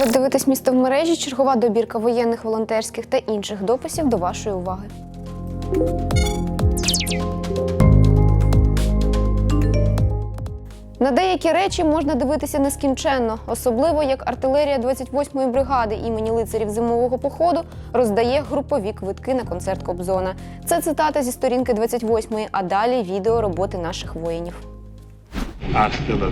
ви дивитесь місто в мережі, чергова добірка воєнних, волонтерських та інших дописів до вашої уваги. На деякі речі можна дивитися нескінченно, особливо як артилерія 28-ї бригади імені лицарів зимового походу роздає групові квитки на концерт Кобзона. Це цитата зі сторінки 28-ї, а далі відео роботи наших воїнів. Hasta la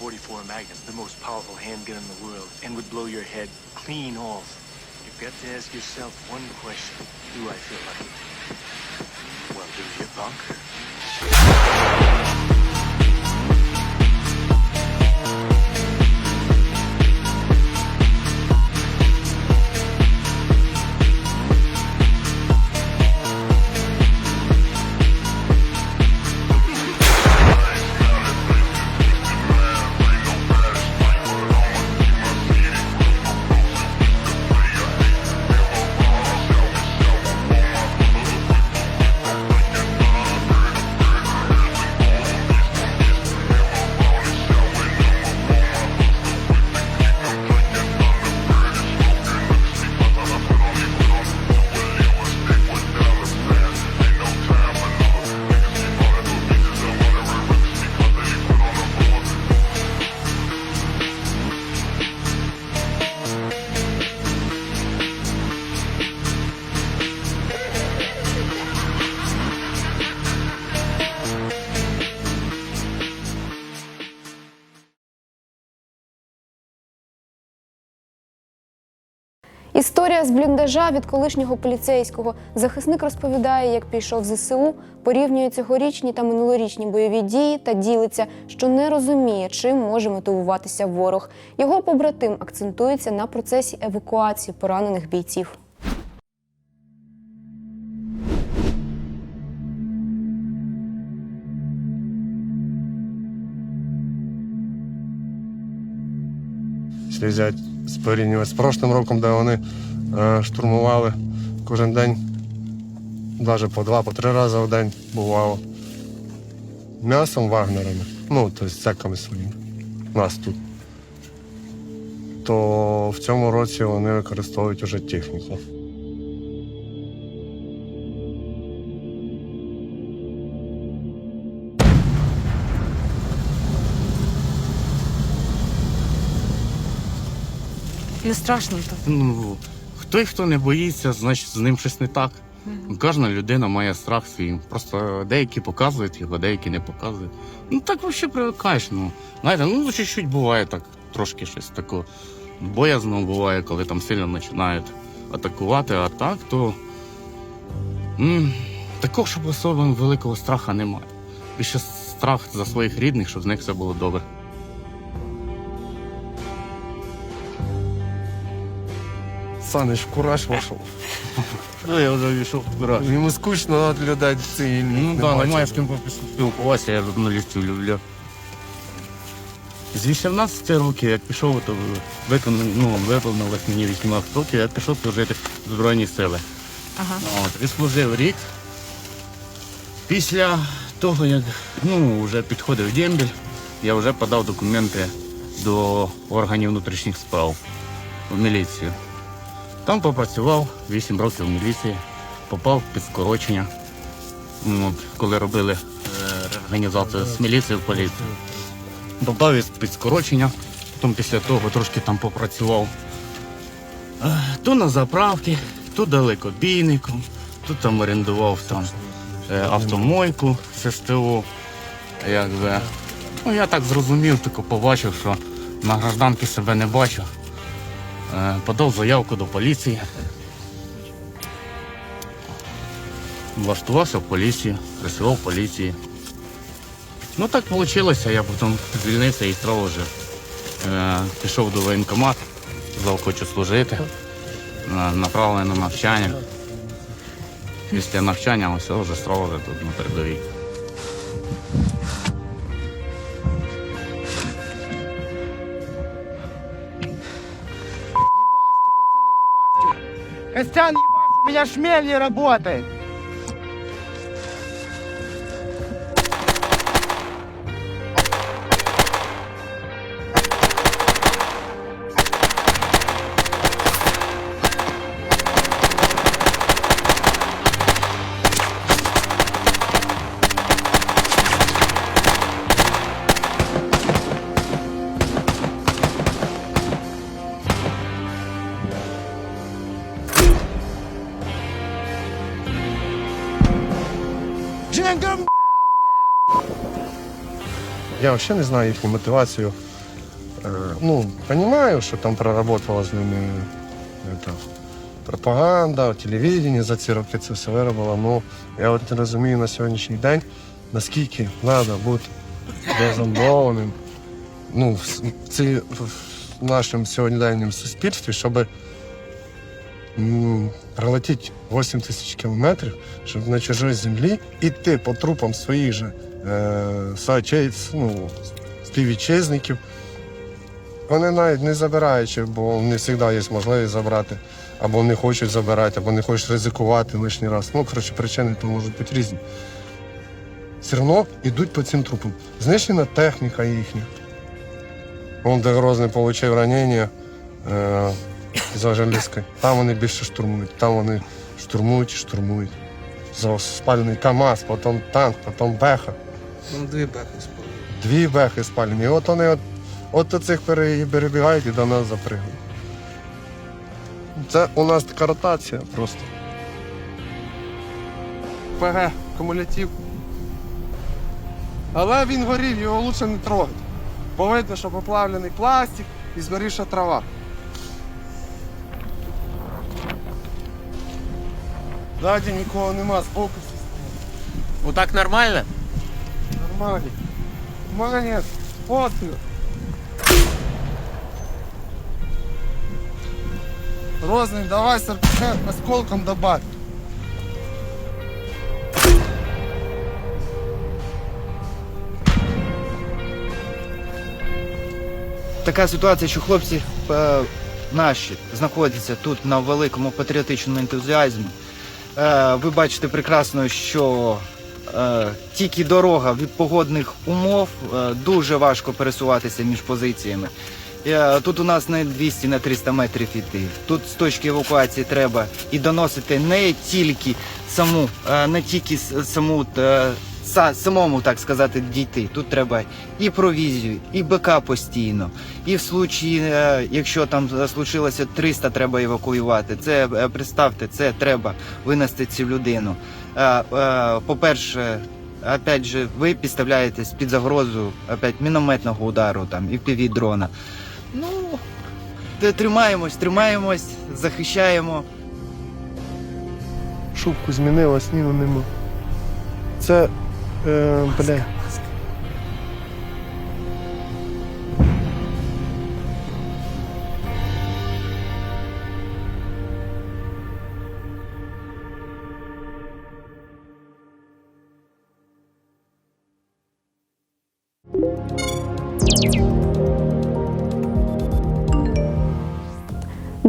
44 Magnum, the most powerful handgun in the world, and would blow your head clean off. You've got to ask yourself one question. Do I feel lucky? Well, do you, punk? Історія з бліндажа від колишнього поліцейського. Захисник розповідає, як пішов в ЗСУ, порівнює цьогорічні та минулорічні бойові дії та ділиться, що не розуміє, чим може мотивуватися ворог. Його побратим акцентується на процесі евакуації поранених бійців. Взяти порівнювати з прошлим роком, де вони е, штурмували кожен день, навіть по два, по три рази в день бувало. М'ясом вагнерами, ну, тобто цеками своїми. Нас тут. То в цьому році вони використовують уже техніку. Не страшно то. Ну, хто й хто не боїться, значить з ним щось не так. Кожна людина має страх свій. Просто деякі показують його, деякі не показують. Ну так взагалі привикаєш. Ну, знаєте, ну чуть-чуть буває так, трошки щось таке. Боязно буває, коли там сильно починають атакувати, а так, то м, такого, щоб особливо великого страха немає. Більше страх за своїх рідних, щоб з них все було добре. Саныч, кураж вийшов. Ну, я вже війшов в Йому скучно від людей цивільних. Ну так, немає з ким поспілкуватися, я журналістів люблю. З 18 років, як пішов, то виконав, ну, виповнилось мені 18 років, я пішов служити в Збройні сили. Ага. От, відслужив рік. Після того, як ну, вже підходив дембіль, я вже подав документи до органів внутрішніх справ в міліцію. Там попрацював 8 років в міліції, попав під скорочення. Ну, коли робили реорганізацію з міліції в поліцію. Попав під скорочення, потім після того трошки там попрацював. Е, То на заправки, то далекобійником, то там орендував там е, автомойку СТО. Якби. Ну, я так зрозумів, тільки побачив, що на гражданки себе не бачу. Е, Подав заявку до поліції. Влаштувався в поліцію, працював в поліції. Ну так вийшло, я потім звільнився і одразу вже е, пішов до воєнкомату, сказав, хочу служити, е, направлений на навчання. Після навчання ось вже вже тут на передовій. Костян, ебать, у меня шмель не работает. Я взагалі не знаю їхню мотивацію. Е, ну, розумію, що там проработала з ними это, пропаганда, телевідення за ці це все виробило. Ну, я от не розумію на сьогоднішній день, наскільки треба бути дезомбованим ну, в, ці, в нашому сьогоднішньому суспільстві, щоб пролетіти 8 тисяч кілометрів, щоб на чужій землі іти по трупам своїх же е, ну, співвітчизників. Вони навіть не забираючи, бо не завжди є можливість забрати, або не хочуть забирати, або не хочуть ризикувати лишній раз. Ну, коротше, причини то можуть бути різні. Все одно йдуть по цим трупам. Знищена техніка їхня. Вон де Грозний отримав ранення е, за Желізкою. Там вони більше штурмують. Там вони штурмують і штурмують. За спалений КАМАЗ, потім танк, потім беха. Ну, дві бехи спали. Дві бехи спалені. І от вони от, от до цих перебігають і до нас запригують. Це у нас така ротація просто. ПГ, кумулятив. Але він горів, його лучше не трогати. Бо видно, що поплавлений пластик і згоріша трава. Ззаді нікого нема, збоку всі Вот нормально? Нормально. Молодец. Вот ты. Розный, давай сертификат осколком добавь. така ситуація, що хлопці е, наші знаходяться тут на великому патріотичному ентузіазмі. Е, ви бачите прекрасно, що тільки дорога від погодних умов е, дуже важко пересуватися між позиціями. Е, Тут у нас не 200 на 300 метрів іти. Тут з точки евакуації треба і доносити не тільки саму, е, не тільки саму е, са- самому, так сказати, дійти. Тут треба і провізію, і БК постійно. І в случаї, е, якщо там е, случилося 300, треба евакуювати. Це е, представте, це треба винести цю людину. Е, е, По-перше, опять же, ви підставляєтесь під загрозу опять мінометного удару там і піві дрона. Ну тримаємось, тримаємось, захищаємо. Шубку змінила, снігу нема. Це. Е, бля.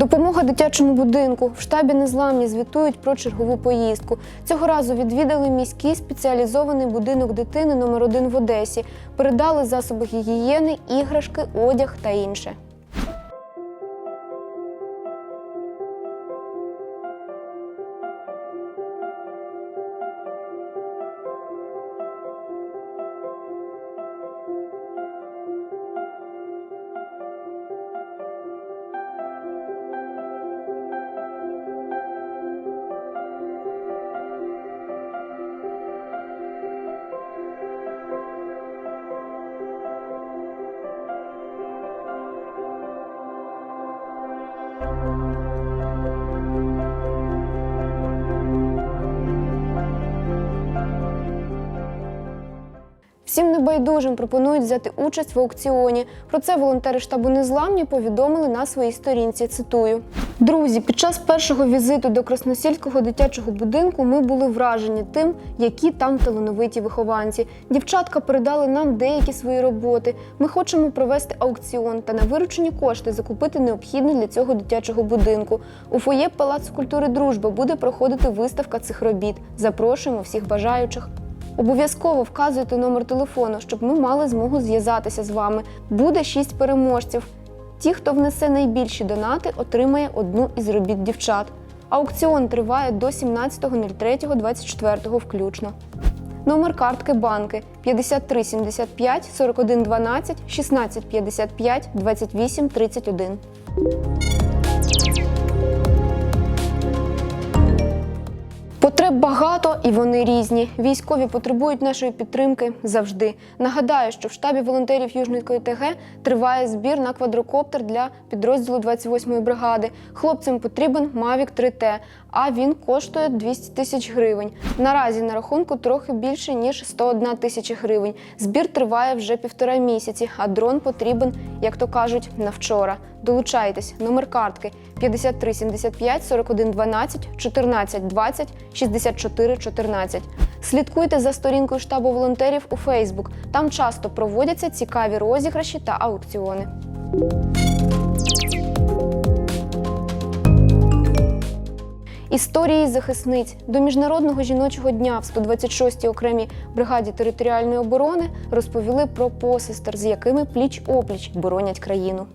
Допомога дитячому будинку. В штабі незламні звітують про чергову поїздку. Цього разу відвідали міський спеціалізований будинок дитини номер 1 в Одесі. Передали засоби гігієни, іграшки, одяг та інше. Небайдужим пропонують взяти участь в аукціоні. Про це волонтери штабу незламні повідомили на своїй сторінці. Цитую. Друзі, під час першого візиту до Красносільського дитячого будинку ми були вражені тим, які там талановиті вихованці. Дівчатка передали нам деякі свої роботи. Ми хочемо провести аукціон та на виручені кошти закупити необхідне для цього дитячого будинку. У фоє Палацу культури Дружба буде проходити виставка цих робіт. Запрошуємо всіх бажаючих. Обов'язково вказуйте номер телефону, щоб ми мали змогу зв'язатися з вами. Буде шість переможців. Ті, хто внесе найбільші донати, отримає одну із робіт дівчат. Аукціон триває до 17.03.24 включно. Номер картки банки 53 75 41 12 16 55 28 31. Потреб багато і вони різні. Військові потребують нашої підтримки завжди. Нагадаю, що в штабі волонтерів Южної ТГ триває збір на квадрокоптер для підрозділу 28-ї бригади. Хлопцям потрібен Mavic 3T, а він коштує 200 тисяч гривень. Наразі на рахунку трохи більше ніж 101 тисяча гривень. Збір триває вже півтора місяці, а дрон потрібен, як то кажуть, на вчора. Долучайтесь. Номер картки 53 75 41 12 14 20 64 14. Слідкуйте за сторінкою штабу волонтерів у Фейсбук. Там часто проводяться цікаві розіграші та аукціони. Історії захисниць до міжнародного жіночого дня в 126-й окремій бригаді територіальної оборони розповіли про посестер, з якими пліч опліч боронять країну.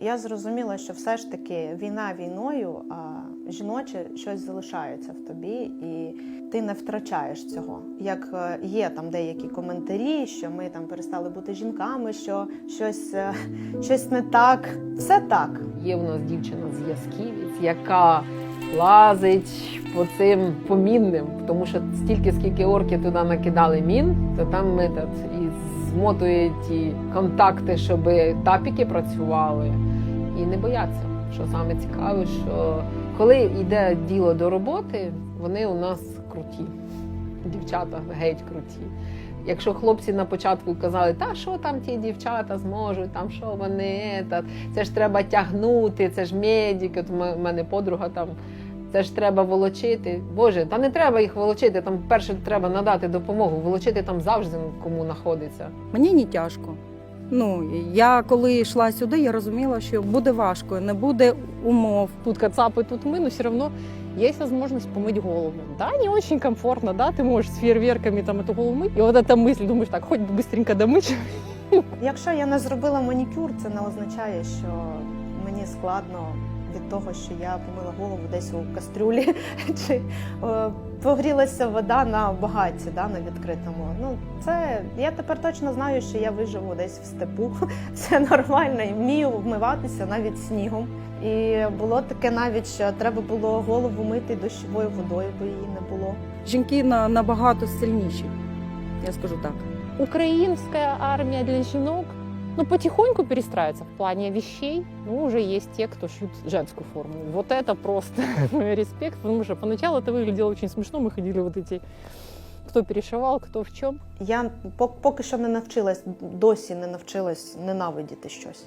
Я зрозуміла, що все ж таки війна війною, а жіноче щось залишається в тобі, і ти не втрачаєш цього. Як е, є там деякі коментарі, що ми там перестали бути жінками, що щось, е, щось не так. Все так. Є в нас дівчина з Ясківець, яка лазить по цим помінним, тому що стільки, скільки орки туди накидали мін, то там ми так і змотує ті контакти, щоб тапіки працювали, і не бояться. Що саме цікаве, що коли йде діло до роботи, вони у нас круті. Дівчата геть круті. Якщо хлопці на початку казали, та що там ті дівчата зможуть, там що вони, та, це ж треба тягнути, це ж медик, от в мене подруга там, це ж треба волочити. Боже, та не треба їх волочити, там перше треба надати допомогу, волочити там завжди кому знаходиться. Мені не тяжко. Ну, я коли йшла сюди, я розуміла, що буде важко, не буде умов. Тут кацапы, тут мы, но все равно есть возможность помыть голову. Да, не очень комфортно, да, ты можешь с фейерверками там эту голову мыть. И вот эта мысль, думаешь, так, хоть бы быстренько домыть. Якщо я не зробила манікюр, це не означає, що мені складно від того, що я помила голову десь у кастрюлі, чи е, погрілася вода на багатці, да, на відкритому. Ну це я тепер точно знаю, що я виживу десь в степу. Це нормально і вмію вмиватися навіть снігом. І було таке навіть, що треба було голову мити дощовою водою, бо її не було. Жінки на, набагато сильніші, я скажу так. Украинская армия для жінок, ну, потихоньку перестраивается в плане вещей. Ну, уже есть те, кто шьют женскую форму. Вот это просто респект, потому что поначалу это выглядело очень смешно. Мы ходили вот эти, кто перешивал, кто в чем. Я пок- поки що не навчилась, досі не навчилась ненавидіти щось.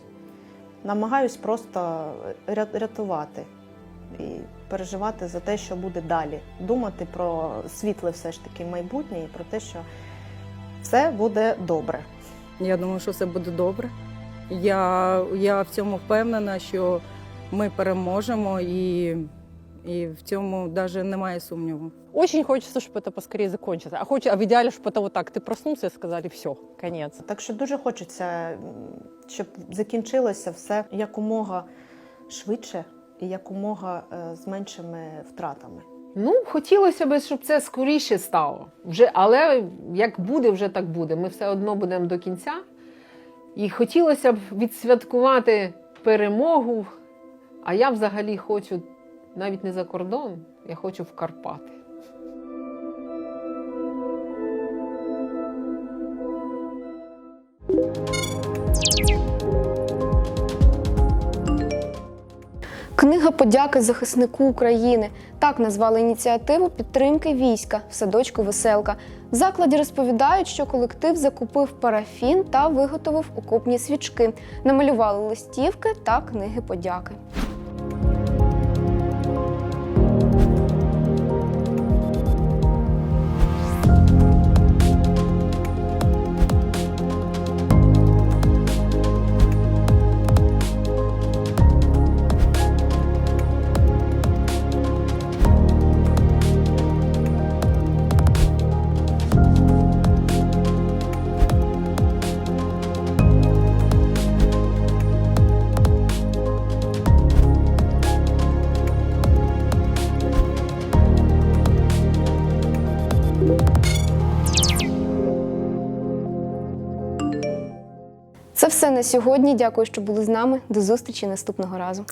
Намагаюсь просто ря- рятувати і переживати за те, що буде далі. Думати про світле все ж таки майбутнє і про те, що все буде добре. Я думаю, що все буде добре. Я, я в цьому впевнена, що ми переможемо і, і в цьому навіть немає сумніву. Очень хочется, чтобы это поскорее закончилось. А, хочется, а в идеале, чтобы это вот так, ты проснулся и сказали, все, конец. Так що дуже хочеться, м, щоб закінчилося все якомога швидше і якомога е, з меншими втратами. Ну, хотілося б, щоб це скоріше стало. Вже, але як буде, вже так буде. Ми все одно будемо до кінця. І хотілося б відсвяткувати перемогу. А я взагалі хочу навіть не за кордон, я хочу в Карпати. Книга подяки захиснику України. Так назвали ініціативу підтримки війська в садочку Веселка. В закладі розповідають, що колектив закупив парафін та виготовив окопні свічки, намалювали листівки та книги подяки. На сьогодні. Дякую, що були з нами. До зустрічі наступного разу.